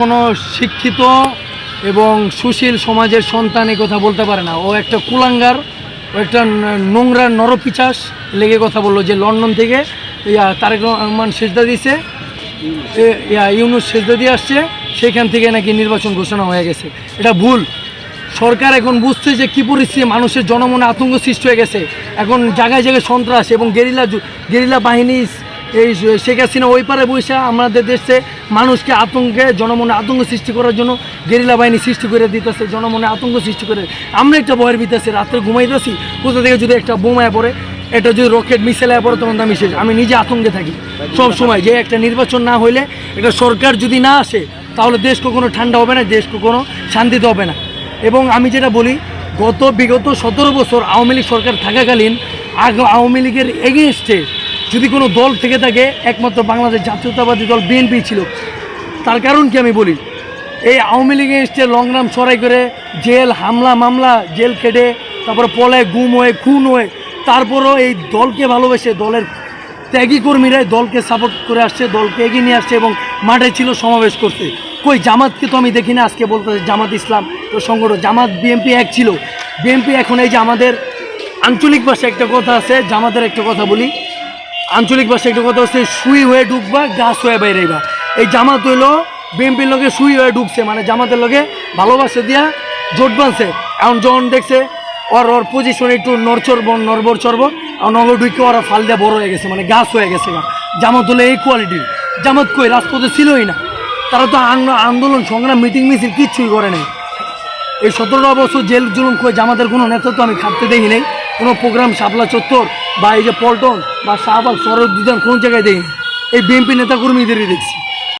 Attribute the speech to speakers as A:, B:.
A: কোনো শিক্ষিত এবং সুশীল সমাজের সন্তান কথা বলতে পারে না। ও একটা কুলাঙ্গার, ও একটা নোংরা নরপিচাস লেগে কথা বলল যে লন্ডন থেকে, ইয়া তারেক রহমান সেজদা দিছে ইয়া ইউনুস সেজদা দিয়ে আসছে, সেখান থেকে নাকি নির্বাচন ঘোষণা হয়ে গেছে। এটা ভুল। সরকার এখন বুঝছে যে কী পরিস্থিতি, মানুষের জনমনে আতঙ্ক সৃষ্টি হয়ে গেছে। এখন জায়গায় জায়গায় সন্ত্রাস এবং গেরিলা গেরিলা বাহিনী এই শেখ হাসিনা ওই পারে বসে আমাদের দেশে মানুষকে আতঙ্কে, জনমনে আতঙ্ক সৃষ্টি করার জন্য গেরিলা বাহিনী সৃষ্টি করে দিতেছে, জনমনে আতঙ্ক সৃষ্টি করে। আমরা একটা ভয়ের ভিতেছি রাত্রে ঘুমাইতেছি, কোথা থেকে যদি একটা বোমায় পড়ে, এটা যদি রকেট, মিসাইলে পড়ে, তখন আমি শেষ। আমি নিজে আতঙ্কে থাকি। সব সময় যে একটা নির্বাচন না হইলে, একটা সরকার যদি না আসে, তাহলে দেশ কখনো ঠান্ডা হবে না, দেশ কখনো শান্তিতে হবে না। এবং আমি যেটা বলি, গত বিগত সতেরো বছর আওয়ামী লীগ সরকার থাকাকালীন আগ আওয়ামী লীগের এগেনস্টে যদি কোনো দল থেকে থাকে, একমাত্র বাংলাদেশ জাতীয়তাবাদী দল বিএনপি ছিল। তার কারণ কি আমি বলি? এই আওয়ামী লীগ এগেনস্টে লংরাম সরাই করে, জেল, হামলা, মামলা, জেল খেটে, তারপর পলে, গুম হয়ে, খুন হয়ে, তারপরও এই দলকে ভালোবেসে, দলের ত্যাগী কর্মীরাই দলকে সাপোর্ট করে আসছে, দলকে এগিয়ে নিয়ে আসছে এবং মাঠে ছিল সমাবেশ করতে। কই, জামাতকে তো আমি দেখি না, আজকে বলতে জামাত ইসলাম তো সংগঠন, জামাত, বিএনপি এক ছিল। বিএনপি এখন এই যে আমাদের আঞ্চলিক ভাষায় একটা কথা আছে, জামাতের একটা কথা বলি। আঞ্চলিক ভাষায় একটা কথা হচ্ছে, সুই হয়ে ঢুকবা গাছ হয়ে বাইরেবা এই জামাত হইল বিএনপির লগে শুই হয়ে ঢুকছে মানে জামাতের লগে ভালোবাসা দিয়া জোট বাঁধছে এখন যখন দেখছে, ওর ওর পজিশন একটু নরচরব নরবর চরব আর নগর ঢুকে ওরা ফাল দিয়ে বড় হয়ে গেছে মানে গাছ হয়ে গেছে। জামাত হলো এই কোয়ালিটির জামাত কই? রাজপথে ছিলই না। তারা তো আন- আন্দোলন, সংগ্রাম, মিটিং, মিছিল কিচ্ছুই করে নাই। এই সতেরোটা বছর জেল জুলুম করে জামাতের কোনো নেতা তো আমি খাটতে দেখি নাই কোনো প্রোগ্রাম শাপলা চত্বর বা এই যে পল্টন বা শাহবাগ সরদ দুজন কোন জায়গায় দেখি এই বিএনপি নেতাকর্মীদেরই দেখছি।